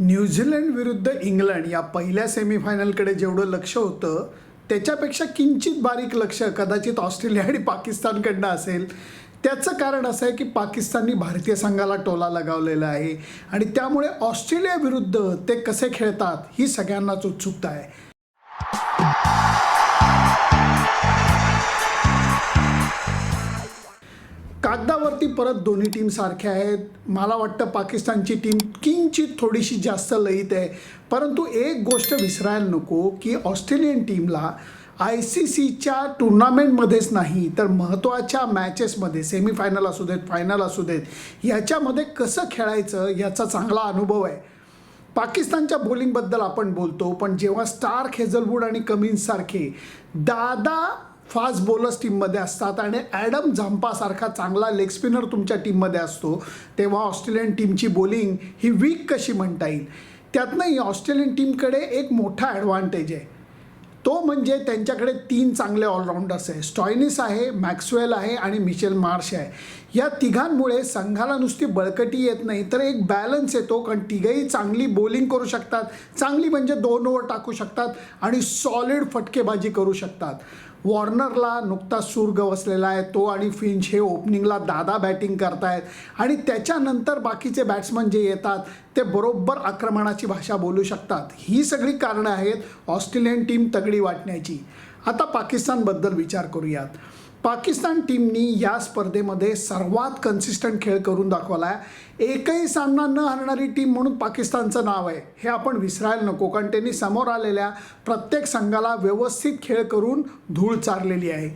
New Zealand विरुद्ध England या पहिल्या सेमीफायनलकडे जेवढं लक्ष होतं त्याच्यापेक्षा किंचित बारीक लक्ष कदाचित ऑस्ट्रेलिया आणि पाकिस्तानकडनं असेल. त्याचं कारण असं आहे की पाकिस्ताननी भारतीय संघाला टोला लगावलेला आहे आणि त्यामुळे ऑस्ट्रेलियाविरुद्ध ते कसे खेळतात ही सगळ्यांनाच उत्सुकता आहे. परत दोन्ही टीम सारख्या आहेत. मला वाटतं पाकिस्तानची टीम किंचित थोडीशी जास्त लयीत आहे. परंतु एक गोष्ट विसरायला नको की ऑस्ट्रेलियन टीमला आय सी सीच्या टुर्नामेंटमध्येच नाही तर महत्त्वाच्या मॅचेसमध्ये सेमीफायनल असू देत फायनल असू देत याच्यामध्ये कसं खेळायचं याचा चांगला अनुभव आहे. पाकिस्तानच्या बॉलिंगबद्दल आपण बोलतो पण जेव्हा स्टार हेझलवूड आणि कमिन्ससारखे दादा फास्ट बॉलर्स टीममध्ये असतात. आणि ॲडम झांपासारखा चांगला लेग स्पिनर तुमच्या टीममध्ये असतो. तेव्हा ऑस्ट्रेलियन टीमची बॉलिंग ही वीक कशी म्हणता येईल? त्यातनंही ऑस्ट्रेलियन टीमकडे एक मोठा ॲडव्हान्टेज आहे. तो म्हणजे त्यांच्याकडे तीन चांगले ऑलराऊंडर्स आहे. स्टॉयनिस आहे मॅक्सवेल आहे आणि मिशेल मार्श आहे. या तिघांमुळे संघाला नुसती बळकटी येत नाही तर एक बॅलन्स येतो. कारण तिघही चांगली बॉलिंग करू शकतात. चांगली म्हणजे दोन ओव्हर टाकू शकतात आणि सॉलिड फटकेबाजी करू शकतात. वॉर्नरला नुकताच सूर गवसलेला आहे तो आणि फिंच हे ओपनिंगला दादा बॅटिंग करतायत. आणि त्याच्यानंतर बाकीचे बॅट्समन जे येतात ते बरोबर आक्रमणाची भाषा बोलू शकतात. ही सगळी कारणं आहेत ऑस्ट्रेलियन टीम तगडी वाटण्याची. आता पाकिस्तानबद्दल विचार करूयात. पाकिस्तान टीमनी या स्पर्धेमध्ये सर्वात कन्सिस्टंट खेळ करून दाखवला आहे एकही सामना न हरणारी टीम म्हणून पाकिस्तानचं नाव आहे. हे आपण विसरायला नको कारण त्यांनी समोर आलेल्या प्रत्येक संघाला व्यवस्थित खेळ करून धूळ चारलेली आहे.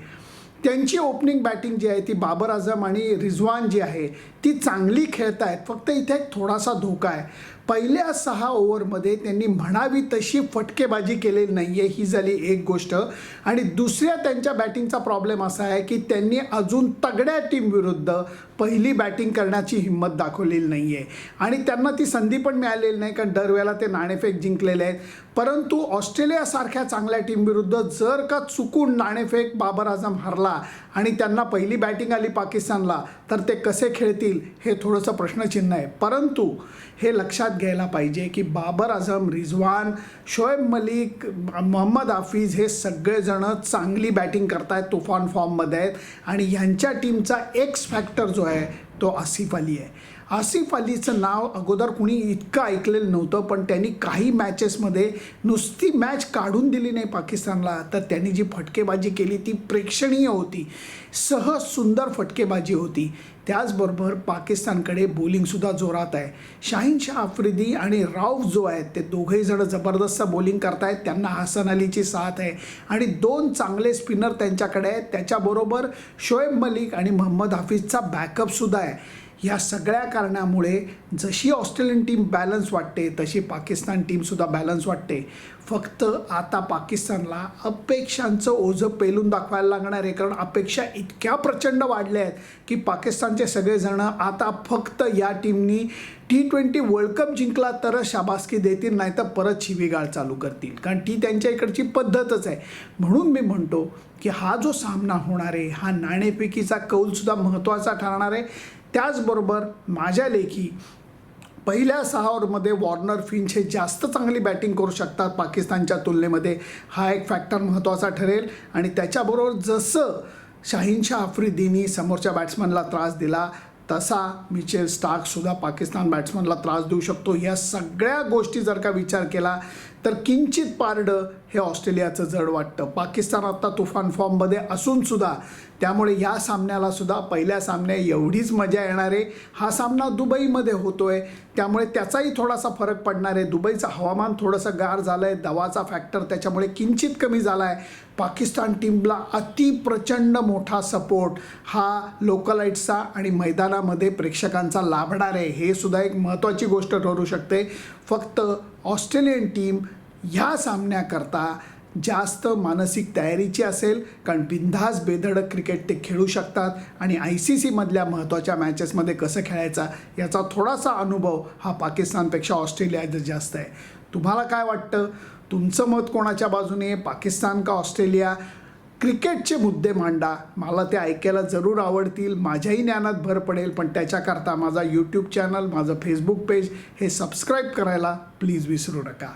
त्यांची ओपनिंग बॅटिंग जी आहे ती बाबर आझम आणि रिझवान जी आहे ती चांगली खेळत आहेत फक्त इथे एक थोडासा धोका आहे. पहिल्या सहा ओव्हरमध्ये त्यांनी म्हणावी तशी फटकेबाजी केलेली नाही आहे ही झाली एक गोष्ट. आणि दुसऱ्या त्यांच्या बॅटिंगचा प्रॉब्लेम असा आहे की त्यांनी अजून तगड्या टीमविरुद्ध पहिली बॅटिंग करण्याची हिंमत दाखवलेली नाही आहे आणि त्यांना ती संधी पण मिळालेली नाही कारण दरवेळेला ते नाणेफेक जिंकलेले आहेत. परंतु ऑस्ट्रेलियासारख्या चांगल्या टीमविरुद्ध जर का चुकून नाणेफेक बाबर आझम हरला आणि त्यांना पहिली बॅटिंग आली पाकिस्तानला तर ते कसे खेळतील हे थोडंसं प्रश्नचिन्ह आहे. परंतु हे लक्षात घ्यायला पाहिजे की बाबर आझम रिझवान शोएब मलिक मोहम्मद हाफिज हे सगळेजणं चांगली बॅटिंग करतायत तुफान फॉर्ममध्ये आहेत. आणि ह्यांच्या टीमचा एक्स फॅक्टर जो आहे तो आसिफ अली आहे. आसिफ अलीचं नाव अगोदर कुणी इतकं ऐकलेलं नव्हतं पण त्यांनी काही मॅचेसमध्ये नुसती मॅच काढून दिली नाही पाकिस्तानला. तर त्यांनी जी फटकेबाजी केली ती प्रेक्षणीय होती. सहज सुंदर फटकेबाजी होती. त्याचबरोबर पाकिस्तानकडे बोलिंगसुद्धा जोरात आहे. शाहीन शाह आफ्रिदी आणि राऊफ जो आहेत ते दोघेही जण जबरदस्त बॉलिंग करतायत. त्यांना हसन अलीची साथ आहे. आणि दोन चांगले स्पिनर त्यांच्याकडे आहेत. त्याच्याबरोबर शोएब मलिक आणि मोहम्मद हाफिजचा बॅकअपसुद्धा आहे. या सगळ्या कारणामुळे जशी ऑस्ट्रेलियन टीम बॅलन्स वाटते तशी पाकिस्तान टीमसुद्धा बॅलन्स वाटते. फक्त आता पाकिस्तानला अपेक्षांचं ओझं पेलून दाखवायला लागणार आहे. कारण अपेक्षा इतक्या प्रचंड वाढल्या आहेत की पाकिस्तानचे सगळेजण आता फक्त या टीमनी टी ट्वेंटी वर्ल्ड कप जिंकला तरच शाबासकी देतील नाही तर परत शिवीगाळ चालू करतील. कारण ती त्यांच्या इकडची पद्धतच आहे. म्हणून मी म्हणतो की हा जो सामना होणार आहे हा नाणेफेकीचा कौलसुद्धा महत्त्वाचा ठरणार आहे. त्याचबरोबर माझ्या लेखी पहिल्या सहा ओव्हरमध्ये वॉर्नर फिंच हे जास्त चांगली बॅटिंग करू शकतात पाकिस्तानच्या तुलनेमध्ये. हा एक फॅक्टर महत्त्वाचा ठरेल आणि त्याच्याबरोबर जसं शाहीनशाह आफ्रिदीनी समोरच्या बॅट्समनला त्रास दिला तसा मिचेल स्टार्कसुद्धा पाकिस्तान बॅट्समनला त्रास देऊ शकतो. या सगळ्या गोष्टी जर का विचार केला तर किंचित पारडं हे ऑस्ट्रेलियाचं जड वाटतं. पाकिस्तान आत्ता तुफान फॉर्ममध्ये असूनसुद्धा त्यामुळे या सामन्याला सुद्धा पहिल्या सामन्या एवढीच मजा येणार आहे. हा सामना दुबईमध्ये होतो आहे त्यामुळे त्याचाही थोडासा फरक पडणार आहे. दुबईचं हवामान थोडंसं गार झालं आहे दवाचा फॅक्टर त्याच्यामुळे किंचित कमी झाला आहे पाकिस्तान टीमला अति प्रचंड मोठा सपोर्ट हा लोकलाईट्सचा आणि मैदानामध्ये प्रेक्षकांचा लाभणार आहे. हे सुद्धा एक महत्त्वाची गोष्ट ठरू शकते. फक्त ऑस्ट्रेलियन टीम ह्या सामन्याकरता जास्त मानसिक तयारीची असेल कारण बिनधास बेधडक क्रिकेट ते खेळू शकतात. आणि आय सी सीमधल्या महत्त्वाच्या मॅचेसमध्ये कसं खेळायचा याचा थोडासा अनुभव हा पाकिस्तानपेक्षा ऑस्ट्रेलियात जास्त आहे. तुम्हाला काय वाटतं? तुमचं मत कोणाच्या बाजूने? पाकिस्तान का ऑस्ट्रेलिया? क्रिकेटचे मुद्दे मांडा. मला ते ऐकायला जरूर आवडतील. माझ्याही ज्ञानात भर पडेल पण त्याच्याकरता माझा यूट्यूब चॅनल माझं फेसबुक पेज हे सबस्क्राईब करायला प्लीज विसरू नका.